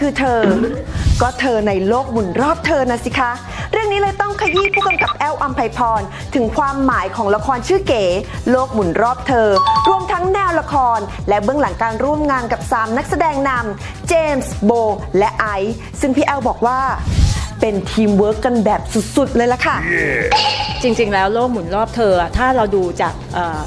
คือเธอ ก็เธอในโลกหมุนรอบเธอนะสิคะ เรื่องนี้เลยต้องขยี้ผู้กำกับแอลอัมไพพร ถึงความหมายของละครชื่อเก๋ โลกหมุนรอบเธอ รวมทั้งแนวละคร และเบื้องหลังการร่วมงานกับ 3 นักแสดงนำเจมส์โบ และไอซ์ซึ่งพี่แอลบอกว่าเป็นทีมเวิร์กกันแบบสุดๆ เลยละค่ะ จริงๆ แล้วโลกหมุนรอบเธออะถ้าเราดูจากเอ่อ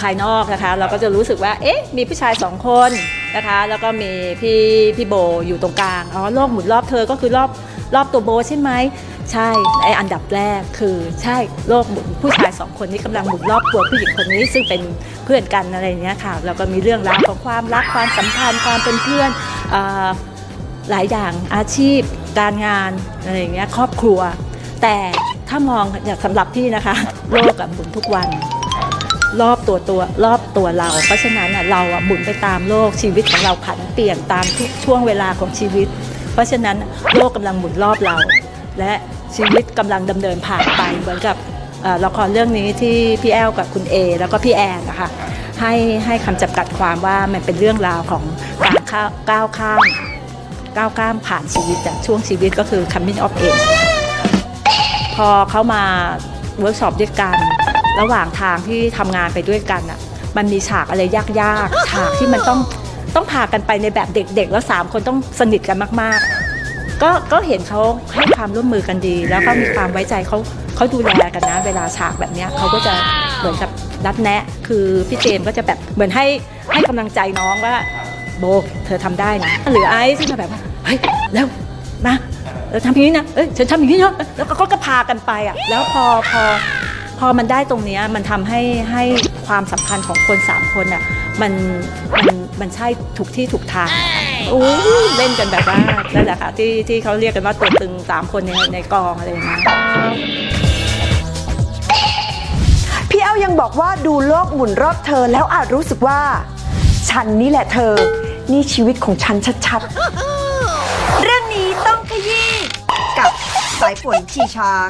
ภายนอกนะคะ เราก็จะรู้สึกว่า เอ๊ะ มีผู้ชายสองคนนะคะ แล้วก็มีพี่พี่โบอยู่ตรงกลาง อ๋อ โลกหมุนรอบเธอก็คือรอบรอบตัวโบใช่ไหม ใช่ ไออันดับแรกคือใช่ โลกหมุนผู้ชายสองคนนี้กำลังหมุนรอบตัวผู้หญิงคนนี้ซึ่งเป็นเพื่อนกันอะไรเงี้ยค่ะ แล้วก็มีเรื่องราวของความรักความสัมพันธ์ความเป็นเพื่อนอหลายอย่างอาชีพ การงานอะไรเงี้ยครอบครัว แต่ถ้ามองอย่างสำหรับพี่นะคะ โลกหมุนทุกวัน รอบตัวตัวรอบตัวเรา เพราะฉะนั้นเราหมุนไปตามโลกชีวิตของเราผันเปลี่ยนตามทุกช่วงเวลาของชีวิต เพราะฉะนั้นโลกกำลังหมุนรอบเรา และชีวิตกำลังดำเนินผ่านไปเหมือนกับละครเรื่องนี้ที่พี่แอลกับคุณเอแล้วก็พี่แอนนะคะให้ให้คำจำกัดความว่ามันเป็นเรื่องราวของการก้าวก้าวข้ามก้าวข้ามผ่านชีวิตจากช่วงชีวิตก็คือ coming of age พอเขามาเวิร์กช็อปด้วยกัน ระหว่างทางที่ทำงานไปด้วยกันอะมันมีฉากอะไรยากๆ ฉากที่มันต้องต้องพากันไปในแบบเด็กๆ แล้วสามคนต้องสนิทกันมากๆ ก็ก็เห็นเขาให้ความร่วมมือกันดี แล้วก็มีความไว้ใจเขาเขาดูแลกันนะ เวลาฉากแบบเนี้ยเขาก็จะเหมือนกับนัดแนะ คือพี่เจมส์ก็จะแบบเหมือนให้ให้กำลังใจน้องว่าโบเธอทำได้นะหรือไอซ์ที่มาแบบว่าเฮ้ยเร็วมาเออทำอย่างนี้นะเอ้ยฉันทำอย่างนี้เนาะแล้วก็ก็พากันไปอะแล้วพอพอ พอมันได้ตรงเนี้ยมันทำให้ให้ความสัมพันธ์ของคนสามคนอะมันมันมันใช่ถูกที่ถูกทางโอ้ยเล่นกันแบบว่านั่นแหละค่ะที่ที่เขาเรียกกันว่าตัวตึงสามคนในในกองอะไรอย่างเงี้ยพี่แอลยังบอกว่าดูโลกหมุนรอบเธอแล้วอาจรู้สึกว่า ฉันนี่แหละเธอ นี่ชีวิตของฉันชัดๆ เรื่องนี้ต้องขยี้กับสายฝนชีช้าง